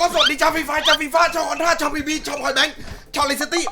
ก็สวัสดีชาวฟีฟร์ชาวฟีฟ่าชาวคอนท่าชาวบีบีชาวคอยแบงค์ชาวเลสตี้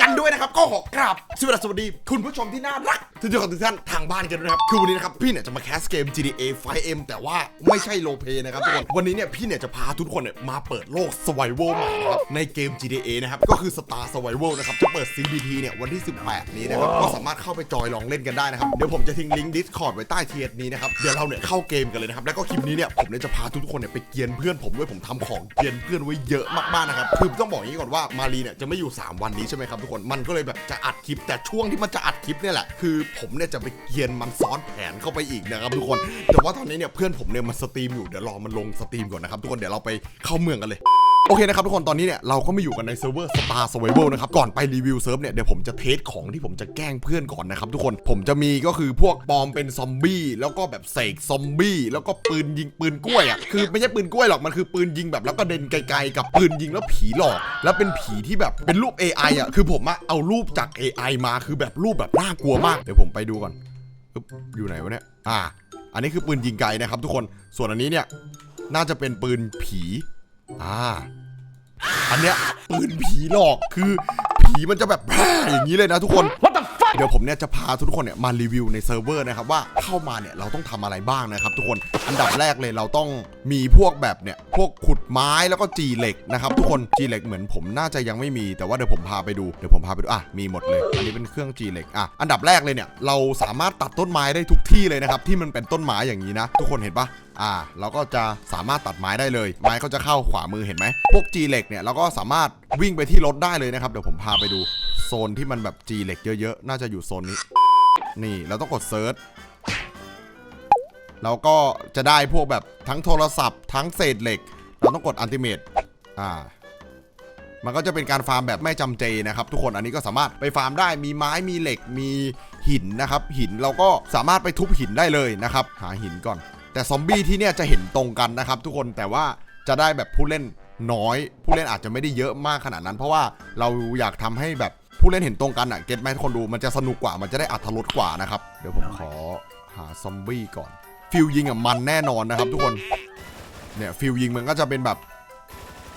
กันด้วยนะครับ ก็ขอกราบสวัสดีสวัสดีคุณผู้ชมที่น่ารัก ทุกท่านทุกท่านทางบ้านกันด้วยนะครับ คือวันนี้นะครับพี่เนี่ยจะมาแคสเกม GTA 5M แต่ว่าไม่ใช่โลเปนะครับทุกคน วันนี้เนี่ยพี่เนี่ยจะพาทุกคนเนี่ยมาเปิดโลก Survival ใหม่นะครับในเกม GTA นะครับ ก็คือ Star Survival นะครับ จะเปิด CBT เนี่ยวันที่ 18 นี้นะครับ ก็สามารถเข้าไปจอยลองเล่นกันได้นะครับ เดี๋ยวผมจะทิ้งลิงก์ Discord ไว้ใต้เทียร์นี้นะครับ เดี๋ยวเราเนี่ยเข้าเกมกันเลยนะครับ แล้วก็คลิปนี้เนี่ยผมเนี่ยจะพาทุกคนเนี่ยไปเกียนเพื่อนผมด้วยผมทำของเกียนเพื่อนไว้เยอะมากๆนะครับ คือต้องบอกอย่างนี้ก่อนว่ามารีเนี่ยจะไม่อยู่ 3 วันนี้ใช่ไหมครับทุกคน มันก็เลยแบบจะอัดคลิปแต่ช่วงที่มันจะอัดคลิปเนี่ยแหละคือผมเนี่ยจะไปเกียนมันซ้อนแผนเข้าไปอีกนะครับทุกคน แต่ว่าตอนนี้เนี่ยเพื่อนผมเนี่ยมันสตรีมอยู่เดี๋ยวรอมันลงสตรีมก่อนนะครับทุกคนเดี๋ยวเราไปเข้าเมืองกันเลย โอเคนะครับทุกคนตอนนี้เนี่ยเราก็ไม่อยู่กันในเซิร์ฟเวอร์ Star Survival นะครับก่อนไปรีวิวเซิร์ฟเนี่ยเดี๋ยวผมจะเทสของที่ผมจะแกล้งเพื่อนก่อนนะครับทุกคนผมจะมีก็คือพวกปลอมเป็นซอมบี้แล้วก็แบบเสกซอมบี้แล้วก็ปืนยิงปืนกล้วยอะคือไม่ใช่ปืนกล้วยหรอกมันคือปืนยิงแบบแล้วก็เด่นไกลๆกับปืนยิงแล้วผีหลอก แล้วเป็นผีที่แบบเป็นรูป AI อะคือผมอะเอารูปจาก AI มาคือแบบรูปแบบน่ากลัวมากเดี๋ยวผมไปดูก่อนอึ๊บอยู่ไหนวะเนี่ยอ่า อันนี้คือปืนยิงไกลนะครับทุกคนส่วนอันนี้เนี่ยน่าจะเป็นปืนผี อ่า อันเนี้ยปืนผีหลอกคือผีมันจะแบบแพร่อย่างนี้เลยนะทุกคน เดี๋ยวผมเนี่ยจะพาทุกคนเนี่ยมารีวิวในเซิร์ฟเวอร์นะครับว่าเข้ามาเนี่ยเราต้องทำอะไรบ้างนะครับ ทุกคนอันดับแรกเลยเราต้องมีพวกแบบเนี่ยพวกขุดไม้แล้วก็จีเหล็กนะครับทุกคนจีเหล็กเหมือนผมน่าจะยังไม่มีแต่ว่าเดี๋ยวผมพาไปดูเดี๋ยวผมพาไปดูอะมีหมดเลยอันนี้เป็นเครื่องจีเหล็กอะอันดับแรกเลยเนี่ยเราสามารถตัดต้นไม้ได้ทุกที่เลยนะครับที่มันเป็นต้นไม้อย่างนี้นะ ทุกคนเห็นปะอ่าเราก็จะสามารถตัดไม้ได้เลย ไม้ก็จะเข้าขวามือเห็นไหมพวก G เหล็กเนี่ยเราก็สามารถวิ่งไปที่รถได้เลยนะครับ เดี๋ยวผมพาไปดู โซนที่มันแบบ G เหล็กเยอะๆ น่าจะอยู่โซนนี้ นี่เราต้องกดเซิร์ชเราก็จะได้พวกแบบทั้งโทรศัพท์ทั้งเศษเหล็ก เราต้องกดอันติเมตอ่า มันก็จะเป็นการฟาร์มแบบไม่จำเจนะครับ ทุกคนอันนี้ก็สามารถไปฟาร์มได้มีไม้มีเหล็กมีหินนะครับ หินเราก็สามารถไปทุบหินได้เลยนะครับ หาหินก่อน แต่ซอมบี้ที่เนี่ยจะเห็นตรงกันนะครับ ทุกคนแต่ว่าจะได้แบบผู้เล่นน้อย ผู้เล่นอาจจะไม่ได้เยอะมากขนาดนั้น เพราะว่าเราอยากทำให้แบบ ผู้เล่นเห็นตรงกันอะเก็ตไหมทุกคนดูมันจะสนุกกว่ามันจะได้อัธรสกว่านะครับเดี๋ยวผมขอหาซอมบี้ก่อนฟิลยิงอะมันแน่นอนนะครับ ทุกคนเนี่ยฟิลยิงมันก็จะเป็นแบบ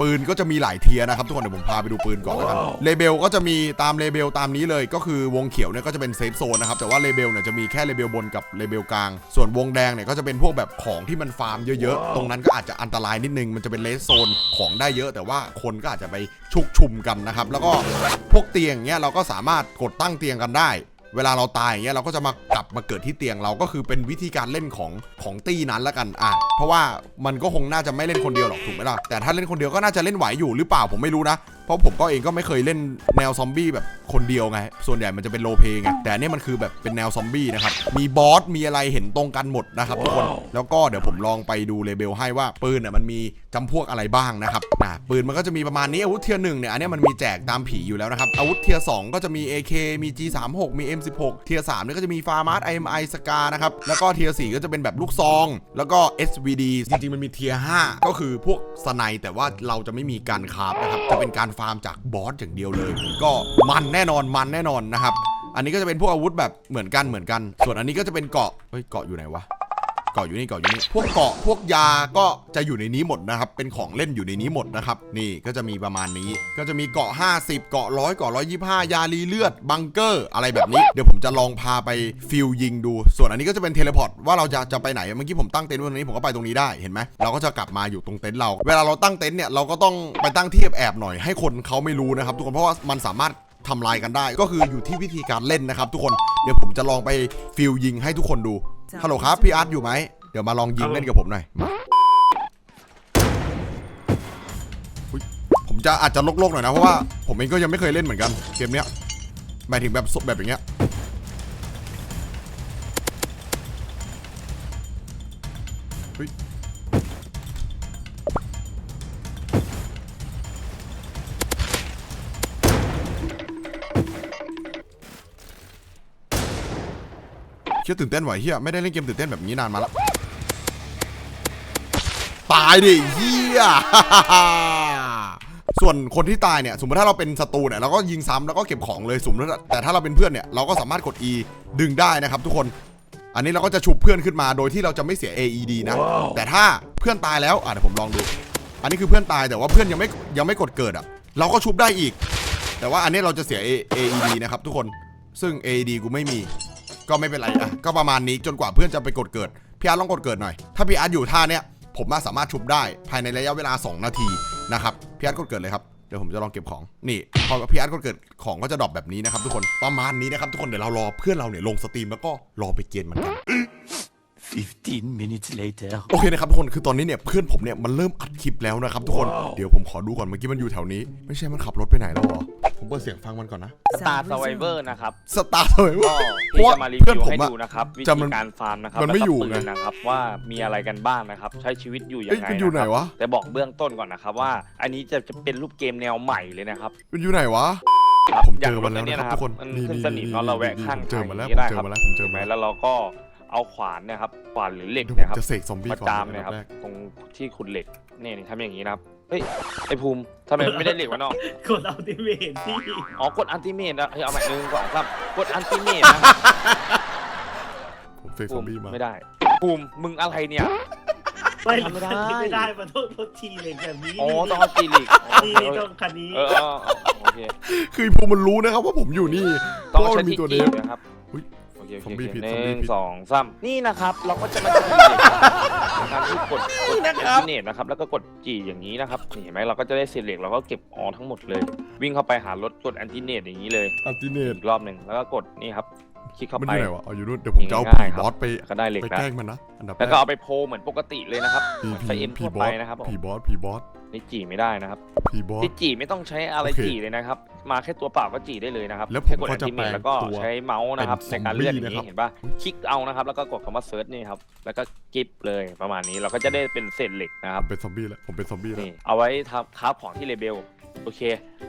ปืนก็จะมีหลายเทียร์นะครับทุกคนเดี๋ยวผมพาไปดูปืนก่อนแล้วกันเลเบลก็จะมีตามเลเบลตามนี้เลยก็คือวงเขียวเนี่ยก็จะเป็นเซฟโซนนะครับแต่ว่าเลเบลเนี่ยจะมีแค่เลเบลบนกับเลเบลกลาง ส่วนวงแดงเนี่ยก็จะเป็นพวกแบบของที่มันฟาร์มเยอะๆ ตรงนั้นก็อาจจะอันตรายนิดนึงมันจะเป็นเลสโซนของได้เยอะ แต่ว่าคนก็อาจจะไปชุกชุมกันนะครับแล้วก็พวกเตียงเนี้ยเราก็สามารถกดตั้งเตียงกันได้ เวลาเราตายอย่างเงี้ยเราก็จะมากลับมาเกิดที่เตียงเราก็คือเป็นวิธีการเล่นของของตี้นั้นละกันอะเพราะว่ามันก็คงน่าจะไม่เล่นคนเดียวหรอกถูกไหมล่ะแต่ถ้าเล่นคนเดียวก็น่าจะเล่นไหวอยู่หรือเปล่าผมไม่รู้นะเพราะผมก็เองก็ไม่เคยเล่นแนวซอมบี้แบบคนเดียวไง ส่วนใหญ่มันจะเป็นโลเพไง แต่อันนี่มันคือแบบเป็นแนวซอมบี้นะครับ มีบอส มีอะไรเห็นตรงกันหมดนะครับทุกคน แล้วก็เดี๋ยวผมลองไปดูเลเบลให้ว่าปืนเนี่ยมันมีจำพวกอะไรบ้างนะครับอะปืนมันก็จะมีประมาณนี้อาวุธเทียร์หนึ่งเนี่ย อันเนี้ยมันมีแจกตามผีอยู่แล้วนะครับ อาวุธเทียร์สองก็จะมี AK มี G36 มี16 เทียร์สามเนี่ยก็จะมีฟาร์มาร์สไอเอ็มไอสกานะครับ แล้วก็เทียร์สี่ก็จะเป็นแบบลูกซอง แล้วก็ SVD จริงๆ มันมีเทียร์ห้าก็คือพวกสไนแต่ว่าเราจะไม่มีการคราฟนะครับ จะเป็นการฟาร์มจากบอสอย่างเดียวเลย ก็มันแน่นอนมันแน่นอนนะครับ อันนี้ก็จะเป็นพวกอาวุธแบบเหมือนกันเหมือนกัน ส่วนอันนี้ก็จะเป็นเกาะเฮ้ยเกาะอยู่ไหนวะ เกาะอยู่นี่เกาะอยู่นี่พวกเกาะพวกยาก็จะอยู่ในนี้หมดนะครับ เป็นของเล่นอยู่ในนี้หมดนะครับ นี่ก็จะมีประมาณนี้ ก็จะมีเกาะ 50 เกาะร้อยเกาะร้อยยี่ห้ายาลีเลือด บังเกอร์ อะไรแบบนี้ เดี๋ยวผมจะลองพาไปฟิลยิงดู ส่วนอันนี้ก็จะเป็นเทเลพอร์ตว่าเราจะจะไปไหน เมื่อกี้ผมตั้งเต็นท์ว้ตรงนี้ผมก็ไปตรงนี้ได้เห็นไหมเราก็จะกลับมาอยู่ตรงเต็นท์เรา เวลาเราตั้งเต็นท์เนี่ยเราก็ต้องไปตั้งที่แอบหน่อยให้คนเขาไม่รู้นะครับทุกคนเพราะว่ามันสามารถทำลายกันได้ ก็คืออยู่ที่วิธีการเล่นนะครับ ทุกคนเดี๋ยวผมจะลองไปฟิลยิงให้ทุกคนดู ฮัลโหลครับพี่อาร์ตอยู่ไหม เดี๋ยวมาลองยิงเล่นกับผมหน่อยมาอุ๊ยผมจะอาจจะลกๆหน่อยนะ เพราะว่าผมเองก็ยังไม่เคยเล่นเหมือนกันเกมเนี้ยหมายถึงแบบแบบอย่างเงี้ย เฮ้ย เชี่ยตื่นเต้นไหวเฮียไม่ได้เล่นเกมตื่นเต้นแบบนี้นานมาแล้วตายดิเฮียส่วนคนที่ตายเนี่ยสมมติถ้าเราเป็นศัตรูเนี่ยเราก็ยิงซ้ำแล้วก็เก็บของเลยสมมติแต่ถ้าเราเป็นเพื่อนเนี่ยเราก็สามารถกด E ดึงได้นะครับ ทุกคน อันนี้เราก็จะชุบเพื่อนขึ้นมาโดยที่เราจะไม่เสีย AED นะ แต่ถ้าเพื่อนตายแล้วอะเดี๋ยวผมลองดู อันนี้คือเพื่อนตายแต่ว่าเพื่อนยังไม่ยังไม่กดเกิดอะเราก็ชุบได้อีก แต่ว่าอันนี้เราจะเสีย A- AED นะครับทุกคนซึ่ง AED กูไม่มี ก็ไม่เป็นไรอะก็ประมาณนี้จนกว่าเพื่อนจะไปกดเกิดพี่อาร์ตลองกดเกิดหน่อย ถ้าพี่อาร์ตอยู่ท่าเนี้ยผมว่าสามารถชุบได้ภายในระยะเวลา 2 นาทีนะครับพี่อาร์ตกดเกิดเลยครับเดี๋ยวผมจะลองเก็บของนี่พอพี่อาร์ตกดเกิดของก็จะดรอปแบบนี้นะครับทุกคนประมาณนี้นะครับทุกคนเดี๋ยวเรารอเพื่อนเราเนี่ยลงสตรีมแล้วก็รอไปเกณฑ์มันกัน15 minutes later. โอเคนะครับทุกคนคือตอนนี้เนี่ยเพื่อนผมเนี่ยมันเริ่มอัดคลิปแล้วนะครับทุกคน เดี๋ยวผมขอดูก่อนเมื่อกี้มันอยู่แถวนี้ ไม่ใช่มันขับรถไปไหนแล้วเหรอ ผมเปิดเสียงฟังมันก่อนนะ สตาร์สไวเวอร์นะครับสตาร์ทเลยก็ว่าที่จะมารีเพื่อนวิวผมให้อะดูนะครับวิจะธีมันการฟาร์มนะครับมันไม่แล้วก็อยู่ปืนไง นะครับว่ามีอะไรกันบ้างนะครับ ใช้ชีวิตอยู่ยัเอ้ยงไงมันอยู่ไหนนะครับวะ แต่บอกเบื้องต้นก่อนนะครับว่า อันนี้จะจะเป็นรูปเกมแนวใหม่เลยนะครับมันอยู่ไหนวะ ครับผมเจออย่างมันแล้วนะครับเยทุกคนมันนี่ขึ้นนี่สนิมนี่เนาะเราแวะนี่ข้างผมเจอทางมาแล้วย่งนี้ได้ผมเจอครับมาแล้วผมเจอเห็นไหมมาแล้วแล้วเราก็เอาขวานเนะครับขวานหรือเหล็กเดี๋ยวผมนะครับ จะเสกซอมบี้มาก่อนจามอันเนยดัครับบแรกตรงที่ขุดเหล็กนี่นี่ทำอย่างนี้นะครับ เฮ้ยไอภูมิทำไมไม่ได้เหล็กวะน้องกดอัลติเมทพี่อ๋อกดอันติเมตนะเฮ้ยเอาใหม่หนึ่งสองสามกดอันติเมตนะครับผมเสกซภูอมมิบี้มา ไม่ได้ภูมิมึงอะไรเนี่ย ไม่ทำไม่ได้ ไม่ได้มันต้องรถทีเลยแบบนี้อ๋อต้องเอาจีลิกอ๋อนี่เออต้องคันนี้เออเออเออโอเคคือพวกมันรู้นะครับว่าผมอยู่นี่ต้องเพราะใช้มันมีที่ตัวจีเดฟนะครับ อุ๊ยโอ เคโอซอมเคบี้โอเคผิดหซอมบี้นึ่งผิด สองสามนี่นะครับ เราก็จะมาจีลิกการที่กดกดแอนติเนตนะครับ แล้วก็กดจีอย่างนี้นะครับนี่เห็นไหมเราก็จะได้เศษเหล็กเราก็เก็บออทั้งหมดเลย วิ่งเข้าไปหารถกดแอนติเนตอย่างนี้เลยอัลติเนตอีกรอบหนึ่งแล้วก็กดนี่ครับ คลิกเข้ามันอไป ยู่ไหนวะอ๋ออยู่นู่นเดี๋ยวผมจะเอาง่ายผีๆครับ บอสไปก็ได้เหล็กไปนะแกล้งมันนะอันดับแรแล้วกก็เอาไปโพลเหมือนปกติเลยนะครับผีไฟผีเอ็มผีทั่วบไปอสนะครับผมผีบอสผีบอสนี่จีไม่ได้นะครับผีบอส ที่จีไม่ต้องใช้อะไรโอเคจีเลยนะครับ มาแค่ตัวเปล่าก็จีได้เลยนะครับแล้วผมค่กดก็จะ Ultimate แปลงแล้วก็ตัวใช้เมาส์นะครับเป็นในการเลื่อนอย่างซอมบี้นี้นะครับ เห็นปะคลิกเอานะครับ แล้วก็กดคำว่าเซิร์ชนี่ครับแล้วก็กิฟเลยประมาณนี้เราก็จะได้เป็นเศษเหล็กนะคผรับ มเป็นซอมบี้แล้วผมเป็นซอมบี้แล้วนี่เอาไว้ทำคราฟของที่เลเบลโอเค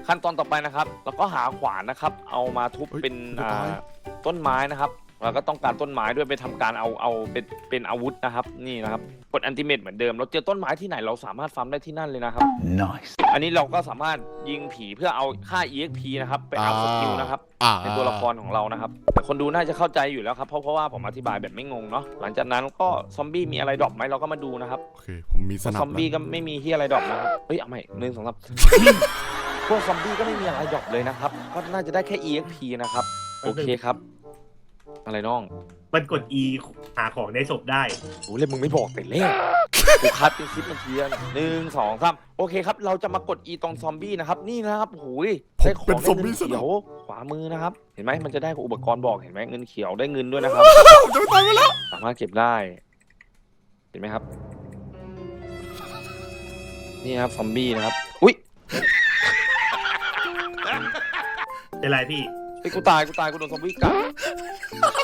ขั้นตอนต่อไปนะครับเราก็หาขวานนะครับ เอามาทุบเฮ้ยเป็นจะตายอ่า ต้นไม้นะครับ เราก็ต้องการต้นไม้ด้วยไปทำการเอาเอาเป็นเป็นอาวุธนะครับ นี่นะครับกดอันติเมตเหมือนเดิมเราเจอต้นไม้ที่ไหนเราสามารถฟาร์มได้ที่นั่นเลยนะครับ Nice. อันนี้เราก็สามารถยิงผีเพื่อเอาค่า EXP นะครับไปอัพสกิลนะครับอ่าในตัวละครของเรานะครับ แต่คนดูน่าจะเข้าใจอยู่แล้วครับเพราะเพราะว่าผมอธิบายแบบไม่งงเนาะหลังจากนั้นก็ซอมบี้มีอะไรดรอปไหมเราก็มาดูนะครับโอเคผมมีสนับซอมบี้แล้วก็ไม่มีที่อะไรดรอปนะครับเฮ้ยเอาใหม่หนึ่งสองสามพวกซอมบี้ก็ไม่มีอะไรดรอปเลยนะครับก็น่าจะได้แค่ EXP นะครับ โอเคครับ อะไรน้องมันกด E หาของในศพได้ โอ้เล่นมึงไม่บอกแต่แรกกูคัดเป็นซิปมันเทียนหนึ่งสองสามโอเคครับ เราจะมากด E ตรงซอมบี้นะครับ นี่นะครับโอ้ยผมได้ของเป็นได้ซอมเงิบี้นสนัเขีบยวขวามือนะครับ เห็นไหมมันจะได้อุปกรณ์บอกเห็นไหมเงินเขียวได้เงินด้วยนะครับ ผมจะไม่ตายไปแล้ว สามารถเก็บได้ เห็นไหมครับ นี่ครับซอมบี้นะครับ อุ้ยเป็นไรพี่ ไอ้ยกูตายกูตายกูโดนซอมบี้กัด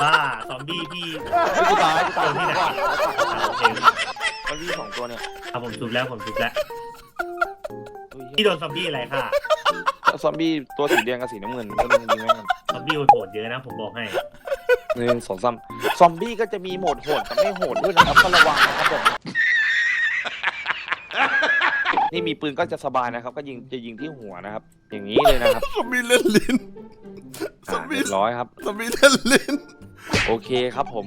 บ้าซอมบี้พี่เฮ้ยกูตายกูตายโดนที่ไหนว่าอะโอเคซอมบี้สองตัวเนี่ยเอาผมทุบแล้วผมทุบแล้วอุ้ยพี่โดนซอมบี้อะไรค่ะซอมบี้ตัวสีแดงกับสีน้ำเงินก็เล่นกันดีไหมกันซอมบี้โหดเยอะนะผมบอกให้ หนึ่งสองสามซอมบี้ก็จะมีโหมดโหดกับไม่โหดด้วยนะครับก็ระวังนะครับผมนี่มีปืนก็จะสบายนะครับ ก็ยิงจะยิงที่หัวนะครับ อย่างนี้เลยนะครับ ซอมบี้เล่นลิ้นซออ่า มบี้ เรียบร้อยครับซอมบี้เล่นลิ้นโอเคครับผม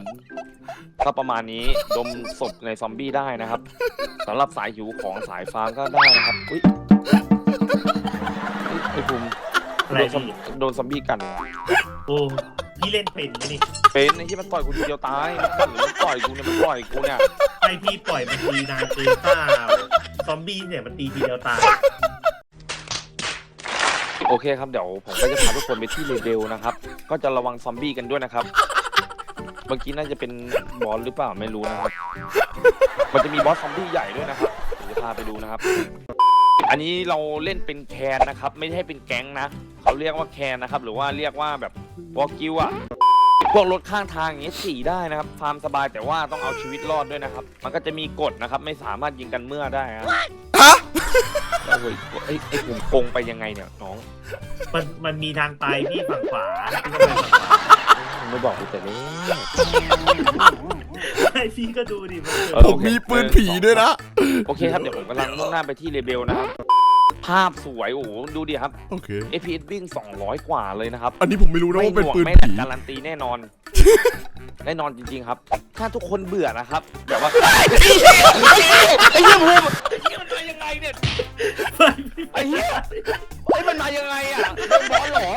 ก็ประมาณนี้ ดมศพในซอมบี้ได้นะครับสำหรับสายหิวของสายฟาร์มก็ได้นะครับอุ้ยเฮ้ยไอ้ภูมิอะไรโดนซอมพี่โดนซอมบี้กัน โอ้พี่เล่นเป็นไหมนี่เป็นไอ้ที่มันต่อยกูทีเดียวตายมันกัดหรือมันต่อยกูเนี่ยมันต่อยกูเนี่ย ไอพี่ปล่อยมันตีนานเกินเปล่าซอมบี้เนี่ยมันตีทีเดียวตาย โอเคครับเดี๋ยวผมก็จะพาทุกคนไปที่เรเบลนะครับ ก็จะระวังซอมบี้กันด้วยนะครับ เมื่อกี้น่าจะเป็นบอสหรือเปล่าไม่รู้นะครับ มันจะมีบอสซอมบี้ใหญ่ด้วยนะครับเดี๋ยวจะพาไปดูนะครับ อันนี้เราเล่นเป็นแคนนะครับ ไม่ใช่เป็นแก๊งนะเขาเรียกว่าแคนนะครับ หรือว่าเรียกว่าแบบวอลกิวอะพวกรถข้างทางอย่างเงี้ยขี่ได้นะครับฟาร์มสบายแต่ว่าต้องเอาชีวิตรอดด้วยนะครับ มันก็จะมีกฎนะครับ ไม่สามารถยิงกันเมื่อได้นะฮะแล้วเฮ้ยไอ้ไอ้ผมโกงไปยังไงเนี่ยน้องมันมันมีทางไปพี่ฝั่งขวาพี่ก็ไปฝั่งขวามึงไม่บอกกูแต่เนี้ไอพี่ก็ดูดิมันเออผมมีปืนผีด้วยนะ โอเคครับเดี๋ยวผมกำลังมุ่งหน้าไปที่เรเบลนะครับ ภาพสวยโอ้โหดูดิครับ โอเค FPS วิ่ง200 กว่าเลยนะครับ อันนี้ผมไม่รู้นะไม่ว่าหเป็นน่วงปืนไม่หนักผีการันตีแน่นอน แน่นอนจริงๆครับ ถ้าทุกคนเบื่อนะครับแบบว่าไอ้เหี้ยไอ้เหี้ยภูมิ ยังไงเนี่ยไม่ไอ้เหี้ยเฮ้ยมันมายังไงอะเป็นบอสเหรอ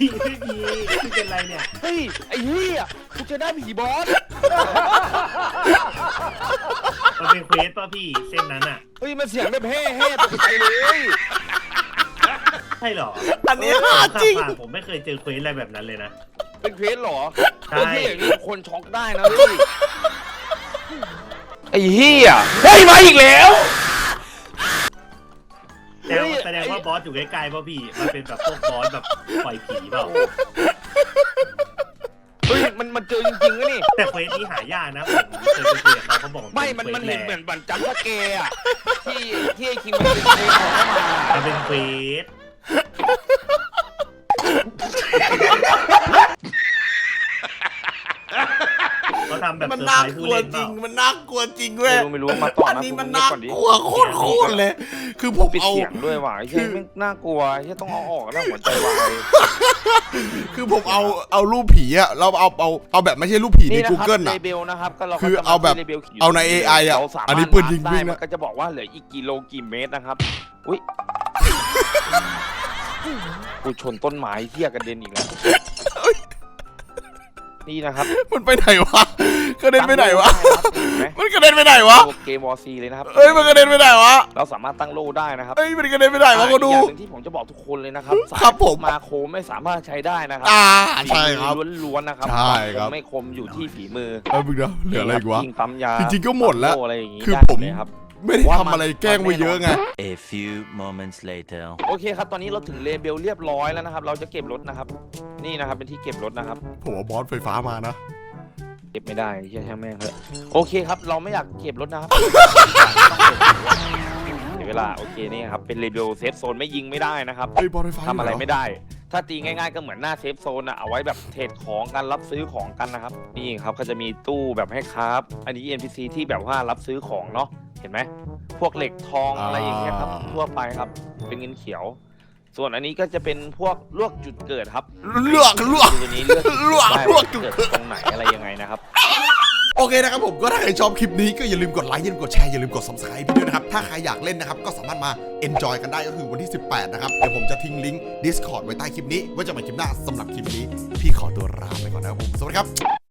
มีไม่มีคือเป็นไรเนี่ย เฮ้ย ไอ้เหี้ยกูจะได้ผีบอส มันเป็นเควสป่ะพี่เส้นนั้นอะ เฮ้ย มันเสียงแบบเฮ่เฮ่ตกใจเลยใช่เหรออันนี้ผมหาขับจริงผ่านผมไม่เคยเจอเควสอะไรแบบนั้นเลยนะ เป็นเควสเหรอใช่เฮ้ยพี่อย่างนี้คนช็อกได้นะพี่ไอ้เหี้ยเฮ้ยมาอีกแล้ว แสดงเฮ้ยว่าแสดงว่าบอสอยู่ใกล้ๆป่ะพี่ มันเป็นแบบพวกบอสแบบปล่อยผีเปล่า เฮ้ยมันมันเจอจริงๆนะนี่ แต่เควสนี้หายากนะผมเคยไปคุยกับเขาเขาบอกไม่มันเป็มันควสเห็นแรเหมือนบันจัมป์สเกร์อะที่ที่ไอ้คิงมันเป็นเควสของเข้ามามันเป็นเควสเขา ทำแบบมันเซอร์น่าไพรส์กผู้ลัวเล่นจเปริล่าง มันน่ากลัวจริงเว้ไม่ยรู้ไม่รู้มาต่ออันนะนี้คุณมันเงียน่าบก่อนดิกลัวโคตรโคตรเลย คือผมปิดเอา เสียงด้วยว่ะไอ้เหี้ยไม่งน่ากลัวไอ้เหี้ยต้องเอาออกแล้วหัวใจวาย คือผมเอาเอารูปผีอะเราเอาเอาเอาแบบไม่ใช่รูปผีใน นี่นะครับ Google เลอะเบลนะครับก็เราก็คือจะมเอาแบบที่ label ขีดเอาใน AI อะเราสามารถอันนี้ปืนยิงได้วิ่งนะ มันก็จะบอกว่าเหลืออีกกี่โลกี่เมตรนะครับ อุ้ยกูชนต้นไม้เหี้ยกระเด็นอีกแล้ว นี่นะครับมันไปไหนวะกระเด็นไปไหนวะตั้งโล่ได้นะครับเห็นไหมมันกระเด็นไปไหนวะเกมวอร์ซีเลยนะครับเอ้ยมันกระเด็นไปไหนวะ เราสามารถตั้งโล่ได้นะครับเอ้ยมันกระเด็นไปไหนวะก็ดูอีกอย่างหนึ่งที่ผมจะบอกทุกคนเลยนะครับสายครับผมมาโคมไม่สามารถใช้ได้นะครัอ่าใช่ครับฝีมือล้วนๆนะครับใช่ครับคมไม่คมอยู่ที่ฝีมือเออมึงนะเหลืออะไรอีกวะยิงปั๊มยาจริงๆก็หมดแล้วโอะไรอย่างงี้คือได้ผมเลยครับ ไม่ได้ทำอะไรแกล้งไว้เยอะไง A few moments later. โอเคครับ ตอนนี้เราถึงเลเบลเรียบร้อยแล้วนะครับ เราจะเก็บรถนะครับ นี่นะครับเป็นที่เก็บรถนะครับ ผมเอาบอสไฟฟ้ามานะ เก็บไม่ได้ใช่ช่างแม่งเถอะโอเคครับ เราไม่อยากเก็บรถนะครับเดี๋ยวเวลา โอเคนี่ครับ เป็นเลเบลเซฟโซนไม่ยิงไม่ได้นะครับเฮ้ยบอสไฟฟ้าทำอะไรยู่เหไม่ได้ ถ้าตีง่ายๆก็เหมือนหน้าเซฟโซนอะเอาไว้แบบเทรดของกันรับซื้อของกันนะครับ นี่ครับก็จะมีตู้แบบให้ครับ อันนี้ NPC ที่แบบว่ารับซื้อของเนาะ เห็นไหมพวกเหล็กทองอะไรอย่างเงี้ยครับ ทั่วไปครับ เป็นเงินเขียว ส่วนอันนี้ก็จะเป็นพวกลวกจุดเกิดครับเลือกเลือกตัวนี้เลือกจุดลวกได้ลวกจุดเกิดตรงไหนอะไรยังไงนะครับโอเคนะครับผมก็ถ้าใครชอบคลิปนี้ก็อย่าลืมกดไลค์อย่าลืมกดแชร์อย่าลืมกด subscribe พี่ด้วยนะครับ ถ้าใครอยากเล่นนะครับ ก็สามารถมา enjoy กันได้ก็คือวันที่ 18 นะครับ เดี๋ยวผมจะทิ้งลิงก์ Discord ไว้ใต้คลิปนี้ไว่าจะมาคลิปหน้าสำหรับคลิปนี้ พี่ขอตัวลาไปก่อนนะครับผมสวัสดีครับ